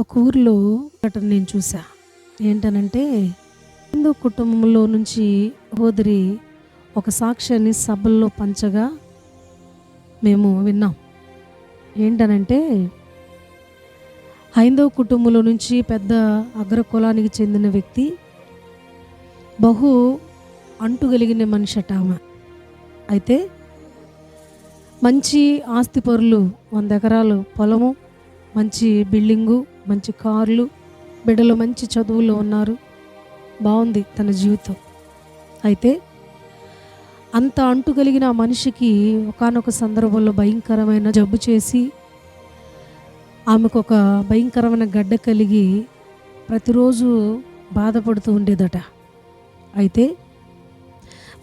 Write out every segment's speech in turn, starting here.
ఒక ఊర్లో ఘటన నేను చూసా. ఏంటనంటే హిందూ కుటుంబంలో నుంచి హోదరి ఒక సాక్ష్యాన్ని సభల్లో పంచగా మేము విన్నాం. ఏంటనంటే హైందవ కుటుంబంలో నుంచి పెద్ద అగ్ర కులానికి చెందిన వ్యక్తి బహు అంటుగలిగిన మనిషి అట ఆమె. అయితే మంచి ఆస్తిపరులు వంద ఎకరాలు పొలము మంచి బిల్డింగు మంచి కార్లు బిడ్డలు మంచి చదువులో ఉన్నారు. బాగుంది తన జీవితం. అయితే అంత అంటు కలిగిన ఆ మనిషికి ఒకానొక సందర్భంలో భయంకరమైన జబ్బు చేసి ఆమెకు ఒక భయంకరమైన గడ్డ కలిగి ప్రతిరోజు బాధపడుతూ ఉండేదట. అయితే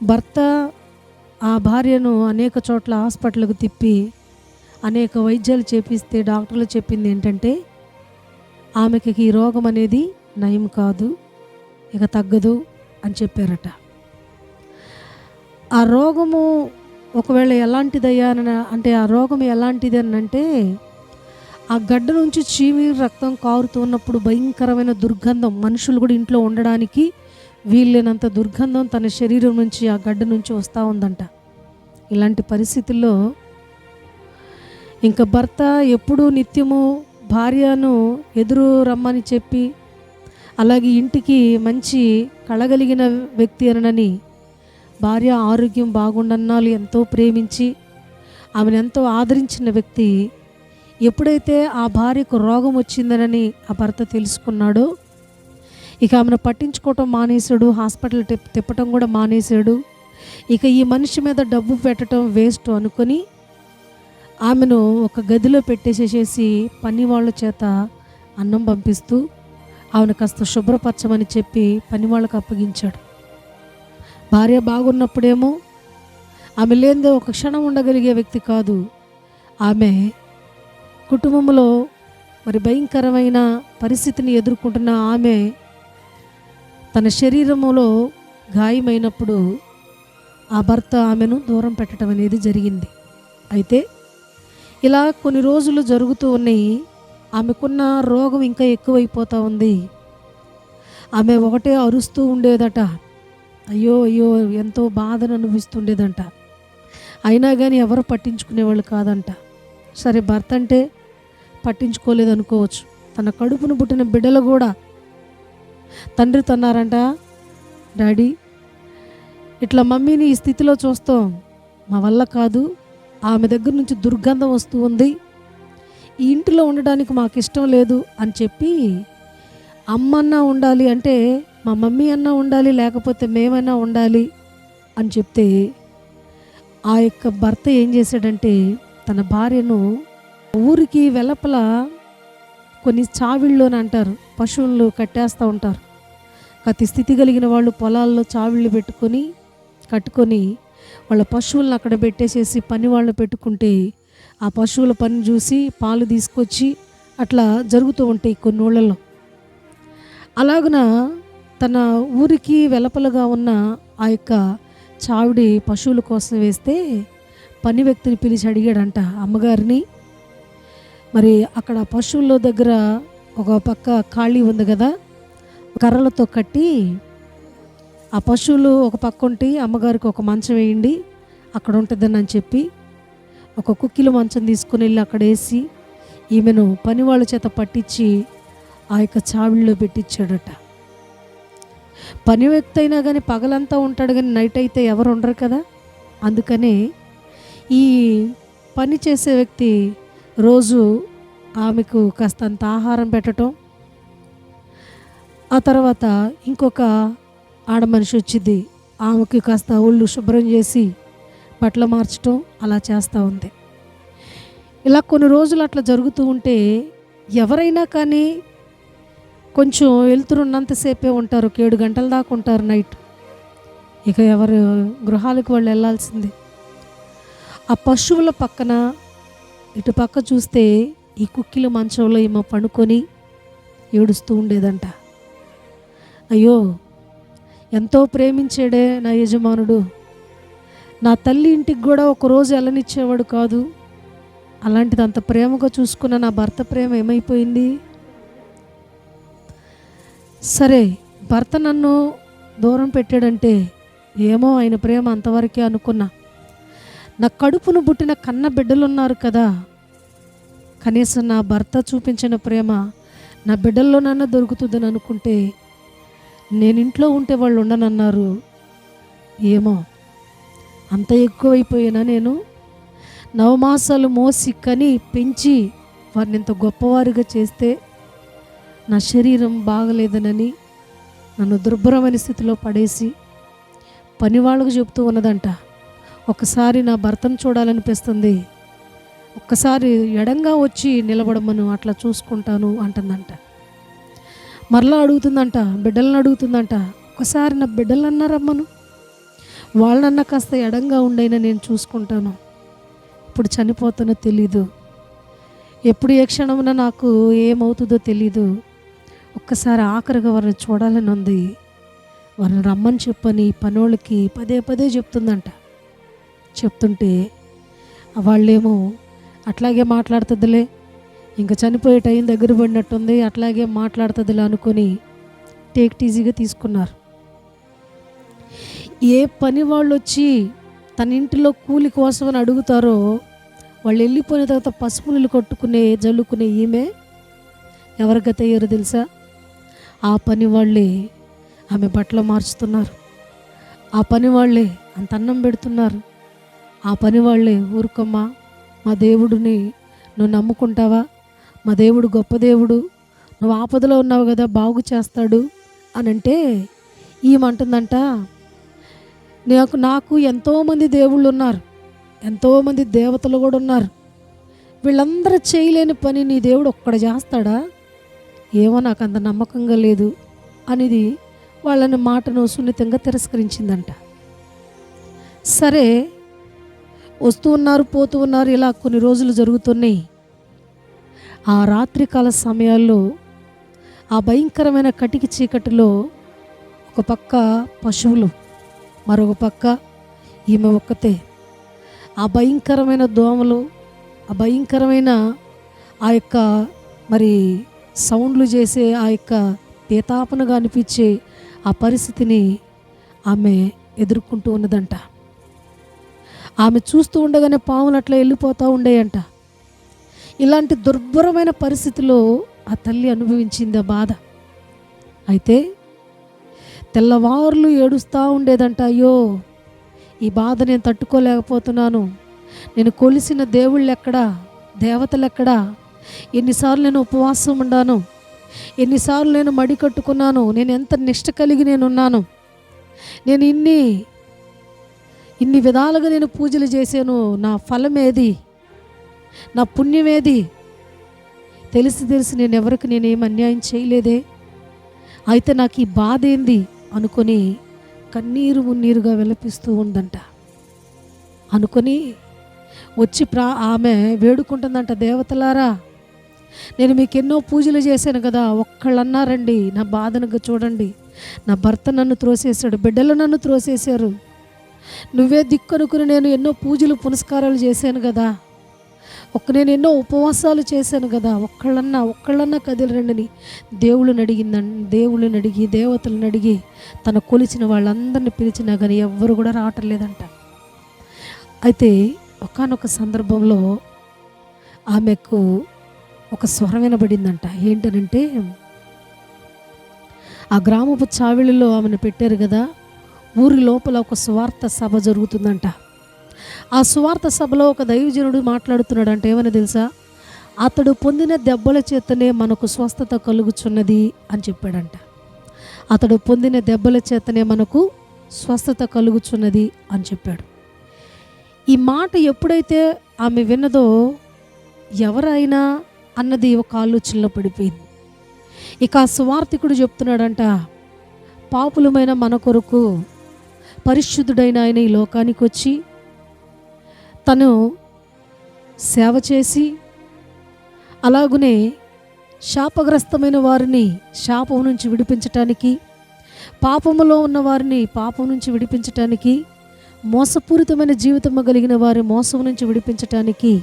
భర్త ఆ భార్యను అనేక చోట్ల హాస్పిటల్కు తిప్పి అనేక వైద్యాలు చేపిస్తే డాక్టర్లు చెప్పింది ఏంటంటే ఆమెకి ఈ రోగం అనేది నయం కాదు ఇక తగ్గదు అని చెప్పారట. ఆ రోగము ఒకవేళ ఎలాంటిదయ్యా అంటే ఆ రోగం ఎలాంటిది అని అంటే ఆ గడ్డ నుంచి చీమి రక్తం కారుతూ ఉన్నప్పుడు భయంకరమైన దుర్గంధం మనుషులు కూడా ఇంట్లో ఉండడానికి వీల్లేనంత దుర్గంధం తన శరీరం నుంచి ఆ గడ్డ నుంచి వస్తూ ఉందంట. ఇలాంటి పరిస్థితుల్లో ఇంకా భర్త ఎప్పుడూ నిత్యము భార్యను ఎదురు రమ్మని చెప్పి అలాగే ఇంటికి మంచి కళగలిగిన వ్యక్తి అనని భార్య ఆరోగ్యం బాగుండన్నాళ్ళు ఎంతో ప్రేమించి ఆమెను ఎంతో ఆదరించిన వ్యక్తి ఎప్పుడైతే ఆ భార్యకు రోగం వచ్చిందనని ఆ భర్త తెలుసుకున్నాడో ఇక ఆమెను పట్టించుకోవటం మానేశాడు హాస్పిటల్ తిప్పటం కూడా మానేశాడు. ఇక ఈ మనిషి మీద డబ్బు పెట్టడం వేస్ట్ అనుకొని ఆమెను ఒక గదిలో పెట్టేసేసేసి పని వాళ్ళ చేత అన్నం పంపిస్తూ ఆమెను కాస్త శుభ్రపరచమని చెప్పి పని వాళ్ళకు అప్పగించాడు. భార్య బాగున్నప్పుడేమో ఆమె లేనిదే ఒక క్షణం ఉండగలిగే వ్యక్తి కాదు. ఆమె కుటుంబంలో మరి భయంకరమైన పరిస్థితిని ఎదుర్కొంటున్న ఆమె తన శరీరములో గాయమైనప్పుడు ఆ భర్త ఆమెను దూరం పెట్టడం అనేది జరిగింది. అయితే ఇలా కొన్ని రోజులు జరుగుతూ ఉన్నాయి. ఆమెకున్న రోగం ఇంకా ఎక్కువైపోతూ ఉంది. ఆమె ఒకటే అరుస్తూ ఉండేదట. అయ్యో అయ్యో ఎంతో బాధను అనుభవిస్తుండేదంట. అయినా కానీ ఎవరు పట్టించుకునేవాళ్ళు కాదంట. సరే భర్త అంటే పట్టించుకోలేదు అనుకోవచ్చు తన కడుపును పుట్టిన బిడ్డలు కూడా తండ్రి తన్నారంట. డాడీ ఇట్లా మమ్మీని ఈ స్థితిలో చూస్తాం. మా వల్ల కాదు. ఆమె దగ్గర నుంచి దుర్గంధం వస్తూ ఉంది. ఈ ఇంటిలో ఉండడానికి మాకు ఇష్టం లేదు అని చెప్పి అమ్మన్నా ఉండాలి అంటే మా మమ్మీ అన్నా ఉండాలి లేకపోతే మేమైనా ఉండాలి అని చెప్తే ఆ యొక్క భర్త ఏం చేశాడంటే తన భార్యను ఊరికి వెలపల కొన్ని చావిళ్ళు అంటారు పశువులు కట్టేస్తూ ఉంటారు. కతి స్థితి కలిగిన వాళ్ళు పొలాల్లో చావిళ్ళు పెట్టుకొని కట్టుకొని వాళ్ళ పశువులను అక్కడ పెట్టేసేసి పని వాళ్ళు పెట్టుకుంటే ఆ పశువుల పని చూసి పాలు తీసుకొచ్చి అట్లా జరుగుతూ ఉంటాయి కొన్ని ఊళ్ళల్లో. అలాగున తన ఊరికి వెలపలుగా ఉన్న ఆ యొక్క చావిడి పశువుల కోసం వేస్తే పని వ్యక్తిని పిలిచి అడిగాడంట అమ్మగారిని. మరి అక్కడ పశువుల దగ్గర ఒక పక్క ఖాళీ ఉంది కదా కర్రలతో కట్టి ఆ పశువులు ఒక పక్క ఉంటే అమ్మగారికి ఒక మంచం వేయండి అక్కడ ఉంటుందని అని చెప్పి ఒక కుక్కిల మంచం తీసుకుని వెళ్ళి అక్కడ వేసి ఈమెను పని వాళ్ళ చేత పట్టించి ఆ యొక్క చావిడిలో పెట్టించాడట. పని వ్యక్తి అయినా కానీ పగలంతా ఉంటాడు కానీ నైట్ అయితే ఎవరు ఉండరు కదా. అందుకనే ఈ పని చేసే వ్యక్తి రోజు ఆమెకు కాస్తంత ఆహారం పెట్టడం ఆ తర్వాత ఇంకొక ఆడ మనిషి వచ్చింది. ఆమెకి కాస్త ఒళ్ళు శుభ్రం చేసి బట్టలు మార్చడం అలా చేస్తూ ఉంది. ఇలా కొన్ని రోజులు అట్లా జరుగుతూ ఉంటే ఎవరైనా కానీ కొంచెం వెళ్తురున్నంతసేపే ఉంటారు. ఒక ఏడు గంటల దాకా ఉంటారు నైట్. ఇక ఎవరు గృహాలకు వాళ్ళు వెళ్ళాల్సిందే. ఆ పశువుల పక్కన ఇటు పక్క చూస్తే ఈ కుక్కిల మంచంలో ఏమో పడుకొని ఏడుస్తూ ఉండేదంట. అయ్యో ఎంతో ప్రేమించాడే నా యజమానుడు. నా తల్లి ఇంటికి కూడా ఒకరోజు వెళ్ళనిచ్చేవాడు కాదు. అలాంటిది అంత ప్రేమగా చూసుకున్న నా భర్త ప్రేమ ఏమైపోయింది? సరే భర్త నన్ను దూరం పెట్టాడంటే ఏమో ఆయన ప్రేమ అంతవరకే అనుకున్నా. నా కడుపును పుట్టిన కన్న బిడ్డలున్నారు కదా. కనీసం నా భర్త చూపించిన ప్రేమ నా బిడ్డల్లోనన్నా దొరుకుతుందని అనుకుంటే నేను ఇంట్లో ఉంటే వాళ్ళు ఉండనన్నారు. ఏమో అంత ఎక్కువైపోయినా నేను? నవమాసాలు మోసి కని పెంచి వారిని ఇంత గొప్పవారిగా చేస్తే నా శరీరం బాగలేదనని నన్ను దుర్భరమైన స్థితిలో పడేసి పని వాళ్ళకు ఉన్నదంట. ఒకసారి నా భర్తను చూడాలనిపిస్తుంది. ఒక్కసారి ఎడంగా వచ్చి నిలబడమను అట్లా చూసుకుంటాను అంటుందంట. మరలా అడుగుతుందంట బిడ్డలను అడుగుతుందంట ఒకసారి నా బిడ్డలన్నా రమ్మను వాళ్ళన్నా కాస్త ఎడంగా ఉండైనా నేను చూసుకుంటాను. ఇప్పుడు చనిపోతానో తెలీదు. ఎప్పుడు ఏ క్షణమున నాకు ఏమవుతుందో తెలీదు. ఒక్కసారి ఆఖరిగా వారిని చూడాలని ఉంది. వారిని రమ్మని చెప్పని పనోళ్ళకి పదే పదే చెప్తుందంట. చెప్తుంటే వాళ్ళేమో అట్లాగే మాట్లాడుతుందిలే. ఇంకా చనిపోయే టైం దగ్గర పడినట్టుంది. అట్లాగే మాట్లాడుతుందిలా అనుకొని టేక్ ఈజీగా తీసుకున్నారు. ఏ పని వాళ్ళు వచ్చి తన ఇంటిలో కూలి కోసం అని అడుగుతారో వాళ్ళు వెళ్ళిపోయిన తర్వాత పసుపులు కొట్టుకునే జల్లుకునే ఈమె ఎవరి గత అయ్యారో తెలుసా? ఆ పని వాళ్ళే ఆమె బట్టలు మార్చుతున్నారు. ఆ పని వాళ్ళే అంత అన్నం పెడుతున్నారు. ఆ పని వాళ్ళే ఊరుకమ్మ మా దేవుడిని నువ్వు నమ్ముకుంటావా? మా దేవుడు గొప్ప దేవుడు. నువ్వు ఆపదలో ఉన్నావు కదా బాగు చేస్తాడు అని అంటే ఈమంటుందంట నాకు నాకు ఎంతోమంది దేవుళ్ళు ఉన్నారు. ఎంతోమంది దేవతలు కూడా ఉన్నారు. వీళ్ళందరూ చేయలేని పని నీ దేవుడు ఒక్కడ చేస్తాడా? ఏమో నాకు అంత నమ్మకంగా లేదు అనేది వాళ్ళని మాటను సున్నితంగా తిరస్కరించిందంట. సరే వస్తూ ఉన్నారు పోతూ ఉన్నారు ఇలా కొన్ని రోజులు జరుగుతున్నాయి. ఆ రాత్రికాల సమయాల్లో ఆ భయంకరమైన కటికి చీకటిలో ఒక పక్క పశువులు మరొక పక్క ఈమె ఒక్కతే. ఆ భయంకరమైన దోమలు ఆ భయంకరమైన ఆ యొక్క మరి సౌండ్లు చేసే ఆ యొక్క పీతాపనగా అనిపించే ఆ పరిస్థితిని ఆమె ఎదుర్కొంటూ ఉన్నదంట. ఆమె చూస్తూ ఉండగానే పాములు అట్లా వెళ్ళిపోతూ ఉండేయంట. ఇలాంటి దుర్భరమైన పరిస్థితిలో ఆ తల్లి అనుభవించింది ఆ బాధ. అయితే తెల్లవారులు ఏడుస్తూ ఉండేదంట అయ్యో ఈ బాధ నేను తట్టుకోలేకపోతున్నాను. నేను కొలిసిన దేవుళ్ళు ఎక్కడా దేవతలు ఎక్కడా ఎన్నిసార్లు నేను ఉపవాసం ఉండాను? ఎన్నిసార్లు నేను మడి కట్టుకున్నాను? నేను ఎంత నిష్ట కలిగి నేనున్నాను? నేను ఇన్ని ఇన్ని విధాలుగా నేను పూజలు చేశాను. నా ఫలమేది? నా పుణ్యమేది? తెలిసి తెలిసి నేను ఎవరికి నేనేం అన్యాయం చేయలేదే? అయితే నాకు ఈ బాధ ఏంది? అనుకొని కన్నీరు మున్నీరుగా విలపిస్తూ ఉందంట. అనుకొని వచ్చి ప్రా ఆమె వేడుకుంటుందంట దేవతలారా నేను మీకు ఎన్నో పూజలు చేశాను కదా ఒక్కళ్ళన్నారండి నా బాధను చూడండి. నా భర్త నన్ను త్రోసేశాడు బిడ్డలు నన్ను త్రోసేశారు. నువ్వే దిక్కనుకుని నేను ఎన్నో పూజలు పునస్కారాలు చేశాను కదా ఒక్క నేను ఎన్నో ఉపవాసాలు చేశాను కదా ఒక్కళ్ళన్నా ఒక్కళ్ళన్నా కదిలరండిని దేవుళ్ళని అడిగిందండి దేవుళ్ళని అడిగి దేవతలను అడిగి తన కొలిచిన వాళ్ళందరిని పిలిచినా కానీ ఎవ్వరు కూడా రావటం లేదంట అయితే ఒకనొక సందర్భంలో ఆమెకు ఒక స్వరం వినబడిందంట. ఏంటనంటే ఆ గ్రామపు చావిళ్ళలో ఆమెను పెట్టారు కదా ఊరి లోపల ఒక స్వార్థ సభ జరుగుతుందంట. ఆ స్వార్థ సభలో ఒక దైవజనుడు మాట్లాడుతున్నాడు అంటే ఏమని తెలుసా? అతడు పొందిన దెబ్బల చేతనే మనకు స్వస్థత కలుగుచున్నది అని చెప్పాడంట. అతడు పొందిన దెబ్బల చేతనే మనకు స్వస్థత కలుగుచున్నది అని చెప్పాడు. ఈ మాట ఎప్పుడైతే ఆమె విన్నదో ఎవరైనా అన్నది ఒక ఆలోచనలో పడిపోయింది. ఇక ఆ సువార్థికుడు చెప్తున్నాడంట పాపులమైన మన కొరకు పరిశుద్ధుడైన ఆయన ఈ లోకానికి వచ్చి తను సేవ చేసి అలాగునే శాపగ్రస్తమైన వారిని శాపం నుంచి విడిపించటానికి పాపములో ఉన్న వారిని పాపం నుంచి విడిపించటానికి మోసపూరితమైన జీవితము కలిగిన వారి మోసం నుంచి విడిపించటానికి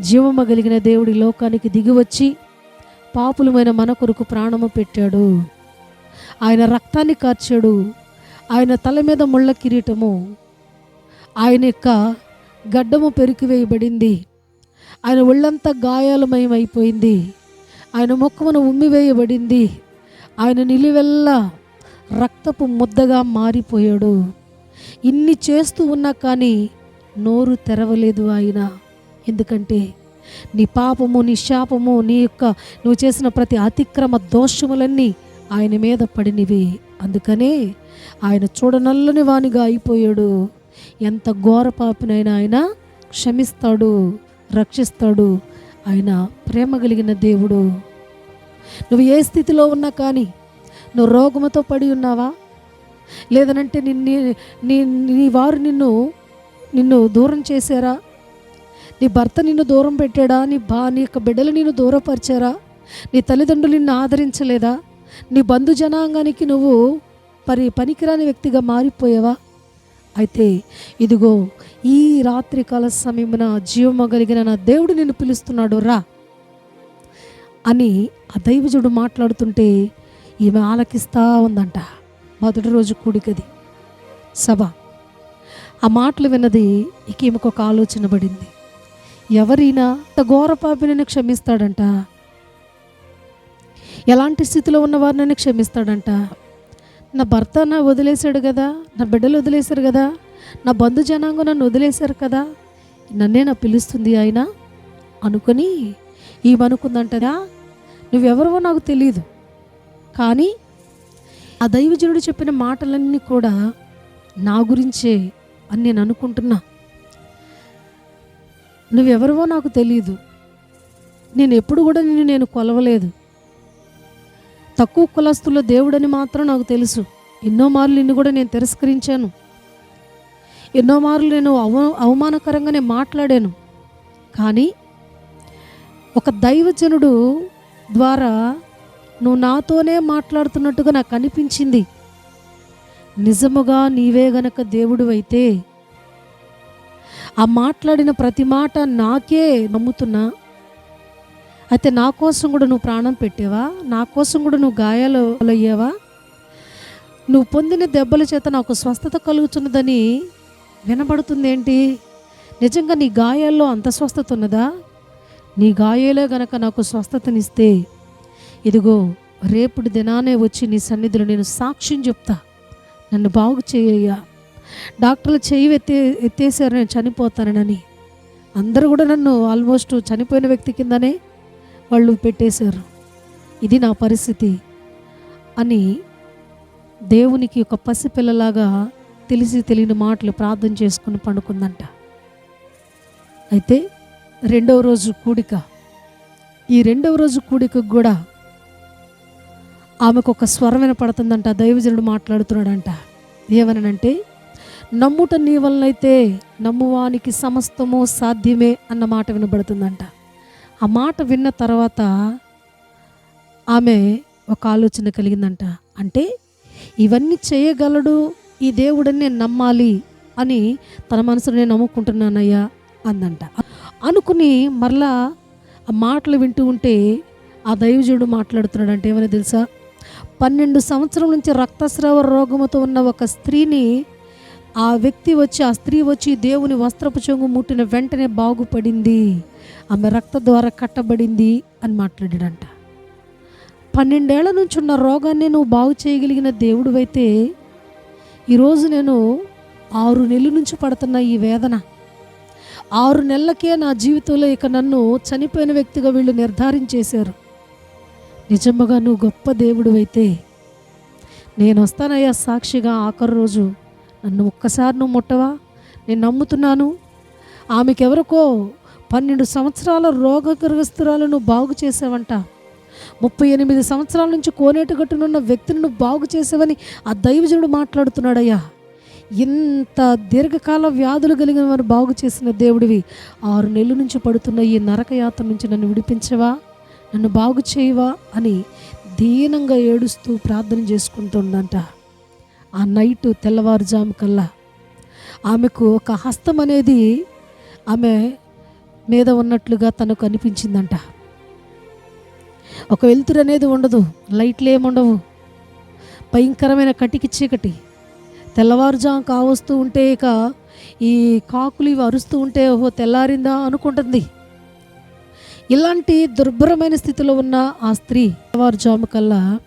జీవము కలిగిన దేవుడి లోకానికి దిగివచ్చి పాపులమైన మన కొరకు ప్రాణము పెట్టాడు. ఆయన రక్తాన్ని కార్చాడు. ఆయన తల మీద ముళ్ళ కిరీటము. ఆయన యొక్క గడ్డము పెరికివేయబడింది. ఆయన ఒళ్ళంతా గాయాలమయమైపోయింది. ఆయన ముఖమును ఉమ్మివేయబడింది. ఆయన నిలువెల్లా రక్తపు ముద్దగా మారిపోయాడు. ఇన్ని చేస్తూ ఉన్నా కానీ నోరు తెరవలేదు ఆయన. ఎందుకంటే నీ పాపము నీ శాపము నీ యొక్క నువ్వు చేసిన ప్రతి అతిక్రమ దోషములన్నీ ఆయన మీద పడినవి. అందుకనే ఆయన చూడనల్లని వానిగా అయిపోయాడు. ఎంత ఘోర పాపనైనా ఆయన క్షమిస్తాడు రక్షిస్తాడు. ఆయన ప్రేమ కలిగిన దేవుడు. నువ్వు ఏ స్థితిలో ఉన్నా కానీ నువ్వు రోగముతో పడి ఉన్నావా? లేదనంటే నిన్ను నీ నీ వారు నిన్ను నిన్ను దూరం చేశారా? నీ భర్త నిన్ను దూరం పెట్టాడా? నీ బా నీ యొక్క బిడ్డలు నిన్ను దూరపరిచారా? నీ తల్లిదండ్రులు నిన్ను ఆదరించలేదా? నీ బంధు జనాంగానికి నువ్వు పరి పనికిరాని వ్యక్తిగా మారిపోయావా? అయితే ఇదిగో ఈ రాత్రి కాల సమయమున జీవము కలిగిన నా దేవుడు నిన్ను పిలుస్తున్నాడు రా అని ఆ దైవజుడు మాట్లాడుతుంటే ఈమె ఆలకిస్తా ఉందంట. మొదటి రోజు కూడికది. సభ. ఆ మాటలు విన్నది ఇక ఈమెకు ఒక ఆలోచన పడింది. ఎవరైనా అంత ఘోర పాపినని క్షమిస్తాడంట. ఎలాంటి స్థితిలో ఉన్న వారిని క్షమిస్తాడంట. నా భర్త నా వదిలేశాడు కదా నా బిడ్డలు వదిలేశారు కదా నా బంధు జనాంగం నన్ను వదిలేశారు కదా నన్నే నా పిలుస్తుంది ఆయన అనుకొని ఈమెనుకుందంటదా నువ్వెవరవో నాకు తెలియదు కానీ ఆ దైవజనుడు చెప్పిన మాటలన్నీ కూడా నా గురించే అని నేను అనుకుంటున్నా. నువ్వెవరివో నాకు తెలియదు నేను ఎప్పుడు కూడా నిన్ను నేను కొలవలేదు. తక్కువ కులస్తుల దేవుడని మాత్రం నాకు తెలుసు. ఎన్నో మార్లు నిన్ను కూడా నేను తిరస్కరించాను. ఎన్నో మార్లు నేను అవ అవమానకరంగా నేను మాట్లాడాను. కానీ ఒక దైవజనుడు ద్వారా నువ్వు నాతోనే మాట్లాడుతున్నట్టుగా నాకు అనిపించింది. నిజముగా నీవే గనక దేవుడు అయితే ఆ మాట్లాడిన ప్రతి మాట నాకే నమ్ముతున్నా. అయితే నా కోసం కూడా నువ్వు ప్రాణం పెట్టావా? నా కోసం కూడా నువ్వు గాయాలు అయ్యావా? నువ్వు పొందిన దెబ్బల చేత నాకు స్వస్థత కలుగుతున్నదని వినబడుతుంది ఏంటి నిజంగా నీ గాయాల్లో అంత స్వస్థత ఉన్నదా? నీ గాయాలే గనక నాకు స్వస్థతనిస్తే ఇదిగో రేపుటి దినానే వచ్చి నీ సన్నిధిలో నేను సాక్ష్యం చెప్తా. నన్ను బాగు చేయ్యా డాక్టర్లు చెయ్యి ఎత్తే ఎత్తేసారు నేను చనిపోతానని. అందరూ కూడా నన్ను ఆల్మోస్ట్ చనిపోయిన వ్యక్తి కిందనే వాళ్ళు పెట్టేశారు. ఇది నా పరిస్థితి అని దేవునికి ఒక పసిపిల్లలాగా తెలిసి తెలియని మాటలు ప్రార్థన చేసుకుని పండుకుందంట. అయితే రెండవ రోజు కూడిక. ఈ రెండవ రోజు కూడికకు కూడా ఆమెకు ఒక స్వరం వినపడుతుందంట దైవజనుడు మాట్లాడుతున్నాడంట. ఏమనంటే నమ్ముట నీ వలనైతే నమ్మువానికి సమస్తము సాధ్యమే అన్న మాట వినబడుతుందంట. ఆ మాట విన్న తర్వాత ఆమె ఒక ఆలోచన కలిగిందంట. అంటే ఇవన్నీ చేయగలడు ఈ దేవుడని నేను నమ్మాలి అని తన మనసులో నేను నమ్ముకుంటున్నానయ్యా అందంట. అనుకుని మరలా ఆ మాటలు వింటూ ఉంటే ఆ దైవజుడు మాట్లాడుతున్నాడు అంటే ఏమని తెలుసా? పన్నెండు సంవత్సరం నుంచి రక్తస్రావ రోగముతో ఉన్న ఒక స్త్రీని ఆ వ్యక్తి వచ్చి ఆ స్త్రీ వచ్చి దేవుని వస్త్రపు చెంగు ముట్టిన వెంటనే బాగుపడింది. ఆమె రక్త ద్వారా కట్టబడింది అని మాట్లాడాడంట. పన్నెండేళ్ళ నుంచి ఉన్న రోగాన్ని నువ్వు బాగు చేయగలిగిన దేవుడు అయితే ఈరోజు నేను ఆరు నెలల నుంచి పడుతున్న ఈ వేదన. ఆరు నెలలకే నా జీవితంలో ఇక నన్ను చనిపోయిన వ్యక్తిగా వీళ్ళు నిర్ధారించేశారు. నిజముగా నువ్వు గొప్ప దేవుడు అయితే నేను వస్తానయ్యా సాక్షిగా ఆఖరు రోజు. నన్ను ఒక్కసారి నువ్వు ముట్టవా? నేను నమ్ముతున్నాను. ఆమెకెవరికో పన్నెండు సంవత్సరాల రోగగ్రస్తురాలను బాగు చేసావంట ముప్పై ఎనిమిది సంవత్సరాల నుంచి కోనేటగట్టునున్న వ్యక్తిని నువ్వు బాగు చేసావని ఆ దైవజనుడు మాట్లాడుతున్నాడయ్యా. ఇంత దీర్ఘకాల వ్యాధులు కలిగిన వారు బాగు చేసిన దేవుడివి ఆరు నెలల నుంచి పడుతున్న ఈ నరకయాత్ర నుంచి నన్ను విడిపించవా? నన్ను బాగు చేయవా? అని దీనంగా ఏడుస్తూ ప్రార్థన చేసుకుంటుందంట. ఆ నైట్ తెల్లవారుజాము కల్లా ఆమెకు ఒక హస్తం అనేది ఆమె మీద ఉన్నట్లుగా తనకు అనిపించిందంట. ఒక వెలుతురు అనేది ఉండదు లైట్లు ఏముండవు భయంకరమైన కటికి చీకటి. తెల్లవారుజాము కావస్తూ ఉంటే ఇక ఈ కాకులు ఇవి అరుస్తూ ఉంటే ఓహో తెల్లారిందా అనుకుంటుంది. ఇలాంటి దుర్భరమైన స్థితిలో ఉన్న ఆ స్త్రీ తెల్లవారుజాము కల్లా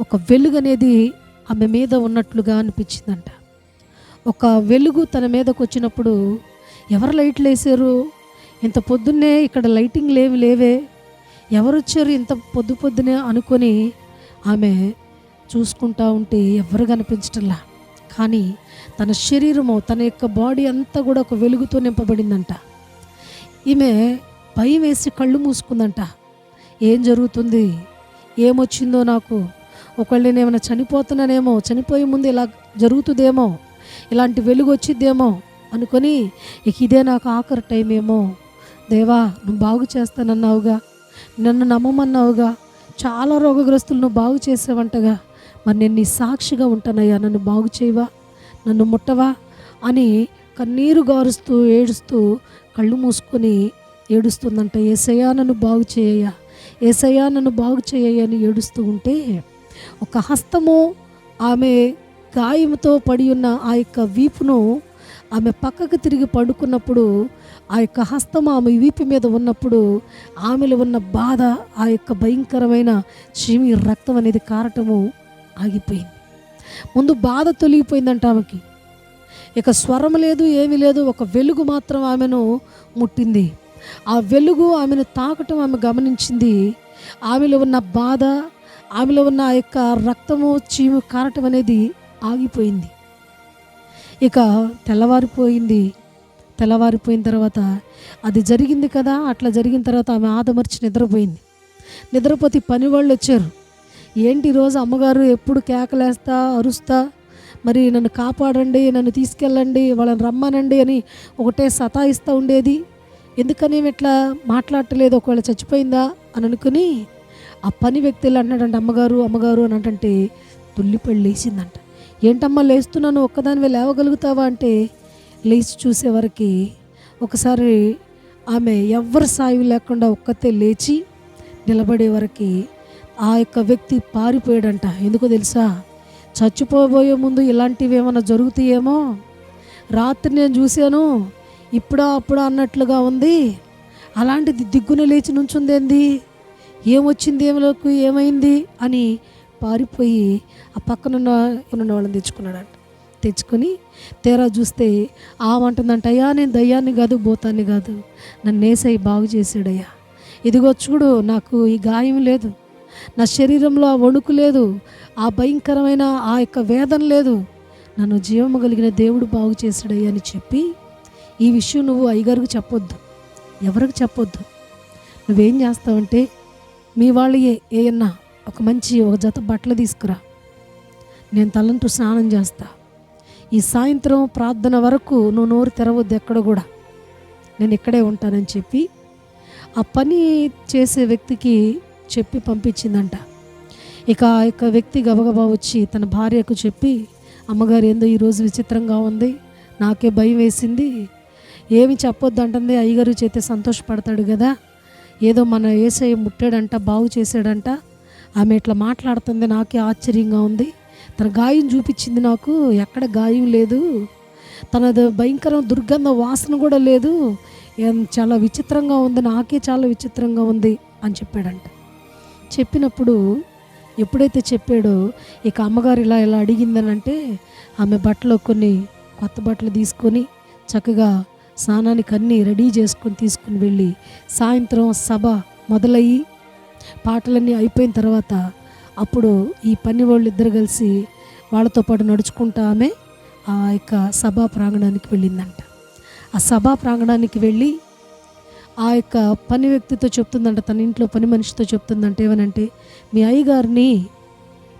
ఒక వెలుగు అనేది ఆమె మీద ఉన్నట్లుగా అనిపించిందంట. ఒక వెలుగు తన మీదకు వచ్చినప్పుడు ఎవరు లైట్లు వేసారు ఇంత పొద్దున్నే ఇక్కడ లైటింగ్ లేవి లేవే. ఎవరు వచ్చారు ఇంత పొద్దు పొద్దునే? అనుకొని ఆమె చూసుకుంటా ఉంటే ఎవరు కనిపించటంలా. కానీ తన శరీరము తన యొక్క బాడీ అంతా కూడా ఒక వెలుగుతో నింపబడిందంట. ఈమె భయం వేసి కళ్ళు మూసుకుందంట. ఏం జరుగుతుంది? ఏమొచ్చిందో నాకు? ఒకవేళ నేను ఏమైనా చనిపోతున్నానేమో చనిపోయే ముందు ఇలా జరుగుతుందేమో ఇలాంటి వెలుగు వచ్చిద్దేమో అనుకొని ఇక ఇదే నాకు ఆఖరి టైం ఏమో దేవా నువ్వు బాగు చేస్తానన్నావుగా నన్ను నమ్మమన్నావుగా చాలా రోగగ్రస్తులు నువ్వు బాగు చేసావంటగా మరి నేను నీ సాక్షిగా ఉంటానయ్యా నన్ను బాగు చేయవా నన్ను ముట్టవా అని కన్నీరు గారుస్తూ ఏడుస్తూ కళ్ళు మూసుకొని ఏడుస్తుందంట ఏసయ్యా నన్ను బాగు చేయయ్యా ఏసయ్యా నన్ను బాగు చేయయ్యా అని ఏడుస్తూ ఉంటే ఒక హస్తము ఆమె గాయంతో పడి ఉన్న ఆ యొక్క వీపును ఆమె పక్కకు తిరిగి పడుకున్నప్పుడు ఆ యొక్క హస్తం ఆమె వీపు మీద ఉన్నప్పుడు ఆమెలో ఉన్న బాధ ఆ యొక్క భయంకరమైన చీమి రక్తం అనేది కారటము ఆగిపోయింది. ముందు బాధ తొలగిపోయిందంట ఆమెకి. ఇక స్వరం లేదు ఏమీ లేదు ఒక వెలుగు మాత్రం ఆమెను ముట్టింది. ఆ వెలుగు ఆమెను తాకటం ఆమె గమనించింది. ఆమెలో ఉన్న బాధ ఆమెలో ఉన్న ఆ యొక్క రక్తము చీము కారటం అనేది ఆగిపోయింది. ఇక తెల్లవారిపోయింది. తెల్లవారిపోయిన తర్వాత అది జరిగింది కదా అట్లా జరిగిన తర్వాత ఆమె ఆదమర్చి నిద్రపోయింది. నిద్రపోతే పని వాళ్ళు వచ్చారు. ఏంటి రోజు అమ్మగారు ఎప్పుడు కేకలేస్తా అరుస్తా? మరి నన్ను కాపాడండి నన్ను తీసుకెళ్ళండి వాళ్ళని రమ్మనండి అని ఒకటే సతాయిస్తూ ఉండేది. ఎందుకని ఇట్లా మాట్లాడటలేదు ఒకవేళ చచ్చిపోయిందా అని అనుకుని ఆ పని వ్యక్తులు అన్నాడంట అమ్మగారు అమ్మగారు అని అంటే తుల్లిపల్లి లేచిందంట. ఏంటమ్మా లేస్తున్నాను ఒక్కదానివే లేవగలుగుతావా? అంటే లేచి చూసేవరకు ఒకసారి ఆమె ఎవరి సాయం లేకుండా ఒక్కతే లేచి నిలబడే వరకు ఆ యొక్క వ్యక్తి పారిపోయాడంట. ఎందుకో తెలుసా? చచ్చిపోబోయే ముందు ఇలాంటివి ఏమైనా జరుగుతాయేమో? రాత్రి నేను చూశాను ఇప్పుడా అప్పుడా అన్నట్లుగా ఉంది. అలాంటిది దిగ్గున లేచి నుంచుందేంది? ఏమొచ్చింది? ఏమలోకి? ఏమైంది? అని పారిపోయి ఆ పక్కనున్న ఉన్న వాళ్ళని తెచ్చుకున్నాడంట. తెచ్చుకొని తీరా చూస్తే ఆమంటుందంట అయ్యా నేను దయ్యాన్ని కాదు భూతాన్ని కాదు. నన్ను ఏసై బాగు చేసాడయ్యా ఇదిగో చూడు నాకు ఈ గాయం లేదు. నా శరీరంలో ఆ వణుకు లేదు. ఆ భయంకరమైన ఆ యొక్క వేదన లేదు. నన్ను జీవము కలిగిన దేవుడు బాగు చేసాడయ్యా అని చెప్పి ఈ విషయం నువ్వు అయ్యగారికి చెప్పొద్దు. ఎవరికి చెప్పొద్దు? నువ్వేం చేస్తావంటే మీ వాళ్ళు ఏ ఏయన్నా ఒక మంచి ఒక జత బట్టలు తీసుకురా. నేను తలంటూ స్నానం చేస్తా. ఈ సాయంత్రం ప్రార్థన వరకు నువ్వు నోరు తెరవద్దు ఎక్కడ కూడా. నేను ఇక్కడే ఉంటానని చెప్పి ఆ పని చేసే వ్యక్తికి చెప్పి పంపించిందంట. ఇక ఆ యొక్క వ్యక్తి గబగబా వచ్చి తన భార్యకు చెప్పి అమ్మగారు ఏందో ఈరోజు విచిత్రంగా ఉంది నాకే భయం వేసింది. ఏమి చెప్పొద్దు అంటుంది. అయ్యగారు చేతే సంతోషపడతాడు కదా. ఏదో మన ఏసఐ ముట్టాడంట బాగు చేశాడంట. ఆమె ఇట్లా మాట్లాడుతుంది నాకే ఆశ్చర్యంగా ఉంది. తన గాయం చూపించింది నాకు ఎక్కడ గాయం లేదు. తనది భయంకరం దుర్గంధ వాసన కూడా లేదు. చాలా విచిత్రంగా ఉంది నాకే చాలా విచిత్రంగా ఉంది అని చెప్పాడంట. చెప్పినప్పుడు ఎప్పుడైతే చెప్పాడో ఇక అమ్మగారు ఇలా ఇలా అడిగిందనంటే ఆమె బట్టలు కొన్ని కొత్త బట్టలు తీసుకొని చక్కగా స్నానానికి అన్నీ రెడీ చేసుకొని తీసుకుని వెళ్ళి సాయంత్రం సభ మొదలయ్యి పాటలన్నీ అయిపోయిన తర్వాత అప్పుడు ఈ పని వాళ్ళు ఇద్దరు కలిసి వాళ్ళతో పాటు నడుచుకుంటా ఆమె ఆ యొక్క సభా ప్రాంగణానికి వెళ్ళిందంట. ఆ సభా ప్రాంగణానికి వెళ్ళి ఆ యొక్క పని వ్యక్తితో చెప్తుందంట తన ఇంట్లో పని మనిషితో చెప్తుందంట ఏమనంటే మీ అయ్యగారిని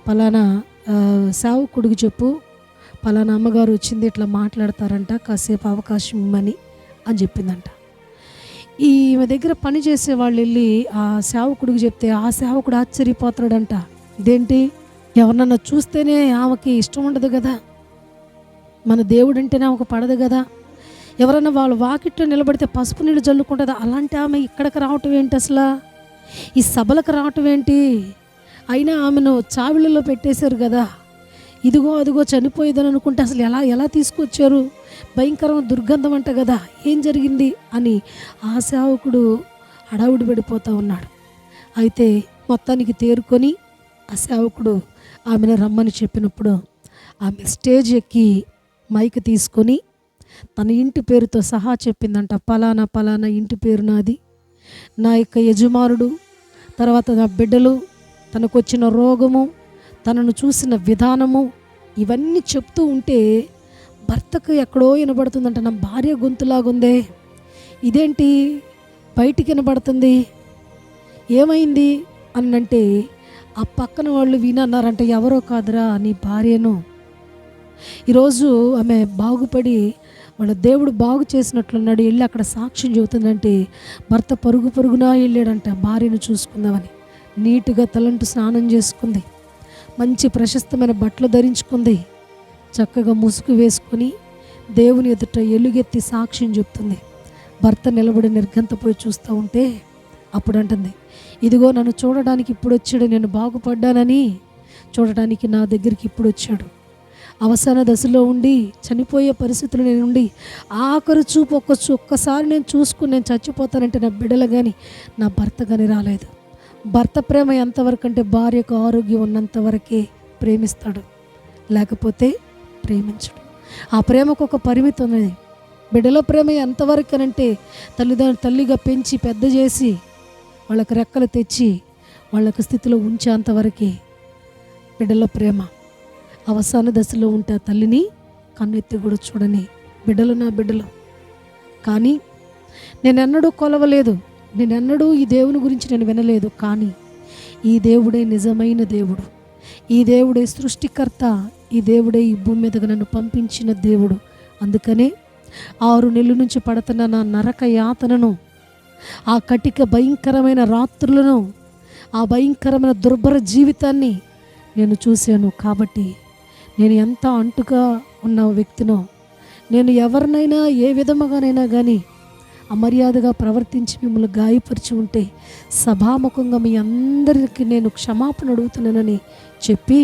పలానా సేవకుడికి చెప్పు పలానా అమ్మగారు వచ్చింది ఇట్లా మాట్లాడతారంట కాసేపు అవకాశం ఇమ్మని అని చెప్పిందంట. ఈమె దగ్గర పని చేసే వాళ్ళు వెళ్ళి ఆ సేవకుడికి చెప్తే ఆ సేవకుడు ఆశ్చర్యపోతాడంట. ఇదేంటి? ఎవరినన్నా చూస్తేనే ఆమెకి ఇష్టం ఉండదు కదా. మన దేవుడు అంటేనే ఆమెకు పడదు కదా. ఎవరైనా వాళ్ళు వాకిట్లో నిలబడితే పసుపు నీళ్ళు జల్లుకుంటుందా? అలాంటి ఆమె ఇక్కడికి రావటం ఏంటి అసలు? ఈ సభలకు రావటం ఏంటి? అయినా ఆమెను చావిళ్ళలో పెట్టేశారు కదా. ఇదిగో అదిగో చనిపోయేదని అనుకుంటే అసలు ఎలా ఎలా తీసుకొచ్చారు? భయంకరమైన దుర్గంధం అంట కదా ఏం జరిగింది? అని ఆ సేవకుడు హడావుడి పడిపోతూ ఉన్నాడు. అయితే మొత్తానికి తేరుకొని ఆ సేవకుడు ఆమెను రమ్మని చెప్పినప్పుడు ఆమె స్టేజ్ ఎక్కి మైక్ తీసుకొని తన ఇంటి పేరుతో సహా చెప్పిందంట పలానా పలానా ఇంటి పేరు నాది. నా యొక్క యజమానుడు తర్వాత నా బిడ్డలు తనకు వచ్చిన రోగము తనను చూసిన విధానము ఇవన్నీ చెప్తూ ఉంటే భర్తకు ఎక్కడో వినబడుతుందంట నా భార్య గొంతులాగుందే. ఇదేంటి? బయటికి వినబడుతుంది. ఏమైంది? అన్నంటే ఆ పక్కన వాళ్ళు వినన్నారంట ఎవరో కాదురా నీ భార్యను. ఈరోజు ఆమె బాగుపడి వాళ్ళ దేవుడు బాగు చేసినట్లున్నాడు వెళ్ళి అక్కడ సాక్ష్యం చెబుతుందంటే భర్త పరుగు పరుగునా వెళ్ళాడంట భార్యను చూసుకుందామని. నీట్గా తలంటు స్నానం చేసుకుంది. మంచి ప్రశస్తమైన బట్టలు ధరించుకుంది. చక్కగా ముసుగు వేసుకొని దేవుని ఎదుట ఎలుగెత్తి సాక్ష్యం చెప్తుంది. భర్త నిలబడి నిర్గంతపోయి చూస్తూ ఉంటే అప్పుడు అంటుంది ఇదిగో నన్ను చూడడానికి ఇప్పుడు వచ్చాడు నేను బాగుపడ్డానని చూడడానికి నా దగ్గరికి ఇప్పుడు వచ్చాడు. అవసాన దశలో ఉండి చనిపోయే పరిస్థితులు నేను ఉండి ఆఖరు చూపు ఒక్క చూ ఒక్కసారి నేను చూసుకుని నేను చచ్చిపోతానంటే నా బిడ్డలు కానీ నా భర్త కానీ రాలేదు. భర్త ప్రేమ ఎంతవరకు అంటే భార్యకు ఆరోగ్యం ఉన్నంత వరకే ప్రేమిస్తాడు. లేకపోతే ప్రేమించడు. ఆ ప్రేమకు ఒక పరిమితి ఉన్నది. బిడ్డల ప్రేమ ఎంతవరకు అంటే తల్లిదండ్రులు తల్లిగా పెంచి పెద్ద చేసి వాళ్ళకి రెక్కలు తెచ్చి వాళ్ళకి స్థితిలో ఉంచేంతవరకే బిడ్డల ప్రేమ. అవసాన దశలో ఉంటే ఆ తల్లిని కన్నెత్తి కూడా చూడని బిడ్డలు నా బిడ్డలు. కానీ నేనెన్నడూ కొలవలేదు. నేనెన్నడూ ఈ దేవుని గురించి నేను వినలేదు కానీ ఈ దేవుడే నిజమైన దేవుడు. ఈ దేవుడే సృష్టికర్త ఈ దేవుడే ఈ భూమి మీదకు నన్ను పంపించిన దేవుడు. అందుకనే ఆరు నెలల నుంచి పడుతున్న నా నరక యాతనను ఆ కటిక భయంకరమైన రాత్రులను ఆ భయంకరమైన దుర్భర జీవితాన్ని నేను చూశాను. కాబట్టి నేను ఎంత అంటుగా ఉన్న వ్యక్తినో నేను ఎవరినైనా ఏ విధముగానైనా కానీ అమర్యాదగా ప్రవర్తించి మిమ్మల్ని గాయపరిచి ఉంటే సభాముఖంగా మీ అందరికీ నేను క్షమాపణ అడుగుతున్నానని చెప్పి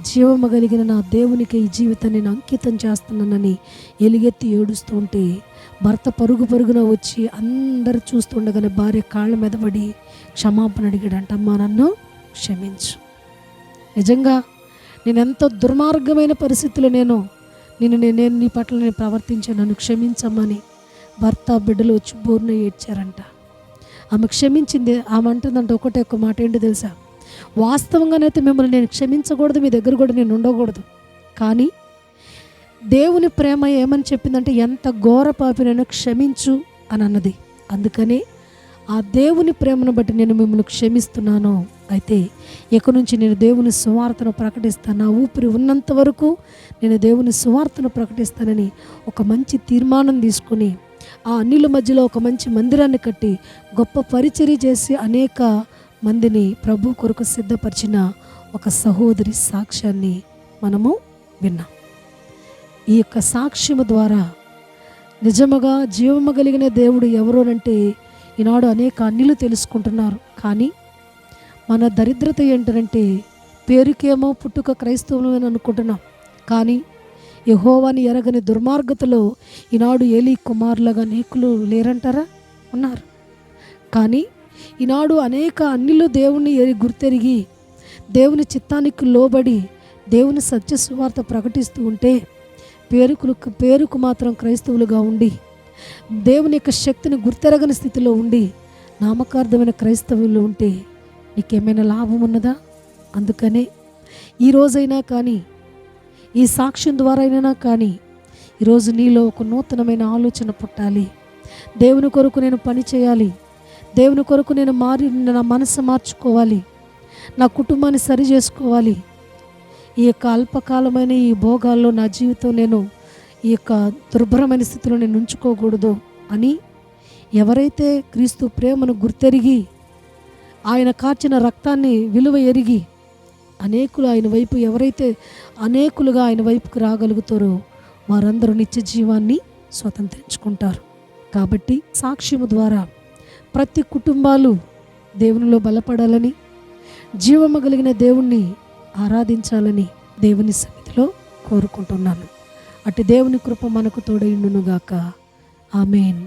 జీవము కలిగిన నా దేవునికి ఈ జీవితాన్ని నేను అంకితం చేస్తున్నానని ఎలుగెత్తి ఏడుస్తూ ఉంటే భర్త పరుగు పరుగున వచ్చి అందరు చూస్తుండగానే భార్య కాళ్ళ మీద పడి క్షమాపణ అడిగాడంట అమ్మా నన్ను క్షమించు. నిజంగా నేను ఎంతో దుర్మార్గమైన పరిస్థితులు నేను నేను నేను నేను నీ పట్ల నేను ప్రవర్తించాను నన్ను క్షమించమ్మని భర్త బిడ్డలు వచ్చి బోర్న ఏడ్చారంట. ఆమె క్షమించింది. ఆమె అంటుందంట ఒకటే ఒక మాట ఏంటో తెలుసా? వాస్తవంగానైతే మిమ్మల్ని నేను క్షమించకూడదు మీ దగ్గర కూడా నేను ఉండకూడదు. కానీ దేవుని ప్రేమ ఏమని చెప్పిందంటే ఎంత ఘోర పాపినైనా క్షమించు అని అన్నది. అందుకని ఆ దేవుని ప్రేమను బట్టి నేను మిమ్మల్ని క్షమిస్తున్నాను. అయితే ఇక నుంచి నేను దేవుని సువార్తను ప్రకటిస్తాను నా ఊపిరి ఉన్నంత వరకు నేను దేవుని సువార్తను ప్రకటిస్తానని ఒక మంచి తీర్మానం తీసుకుని ఆ అన్నిల మధ్యలో ఒక మంచి మందిరాన్ని కట్టి గొప్ప పరిచర్య చేసి అనేక మందిని ప్రభు కొరకు సిద్ధపరిచిన ఒక సహోదరి సాక్ష్యాన్ని మనము విన్నాం. ఈ యొక్క సాక్ష్యము ద్వారా నిజముగా జీవము కలిగిన దేవుడు ఎవరోనంటే ఈనాడు అనేక అన్నిలు తెలుసుకుంటున్నారు. కానీ మన దరిద్రత ఏంటంటే పేరుకేమో పుట్టుక క్రైస్తవులు అని అనుకుంటున్నాం. కానీ యహోవాని ఎరగని దుర్మార్గతలో ఈనాడు ఏలి కుమారులుగా అనేకులు లేరంటారా? ఉన్నారు. కానీ ఈనాడు అనేక అన్నిలు దేవుణ్ణి ఎరి గుర్తెరిగి దేవుని చిత్తానికి లోబడి దేవుని సత్య సువార్త ప్రకటిస్తూ ఉంటే పేరుకులు పేరుకు మాత్రం క్రైస్తవులుగా ఉండి దేవుని యొక్క శక్తిని గుర్తెరగని స్థితిలో ఉండి నామకార్థమైన క్రైస్తవులు ఉంటే నీకేమైనా లాభం ఉన్నదా? అందుకనే ఈ రోజైనా కానీ ఈ సాక్ష్యం ద్వారా అయినా కానీ ఈరోజు నీలో ఒక నూతనమైన ఆలోచన పుట్టాలి. దేవుని కొరకు నేను పని చేయాలి. దేవుని కొరకు నేను మారి నా మనసు మార్చుకోవాలి. నా కుటుంబాన్ని సరి చేసుకోవాలి. ఈ యొక్క అల్పకాలమైన ఈ భోగాల్లో నా జీవితం నేను ఈ యొక్క దుర్భరమైన స్థితిలో నేను ఉంచుకోకూడదు అని ఎవరైతే క్రీస్తు ప్రేమను గుర్తెరిగి ఆయన కార్చిన రక్తాన్ని విలువ ఎరిగి అనేకులు ఆయన వైపు ఎవరైతే అనేకులుగా ఆయన వైపుకు రాగలుగుతారో వారందరూ నిత్య జీవాన్ని స్వతంత్రించుకుంటారు. కాబట్టి సాక్ష్యము ద్వారా ప్రతి కుటుంబాలు దేవునిలో బలపడాలని జీవము కలిగిన దేవుణ్ణి ఆరాధించాలని దేవుని సన్నిధిలో కోరుకుంటున్నాను. అటు దేవుని కృప మనకు తోడైండునుగాక ఆమెన్.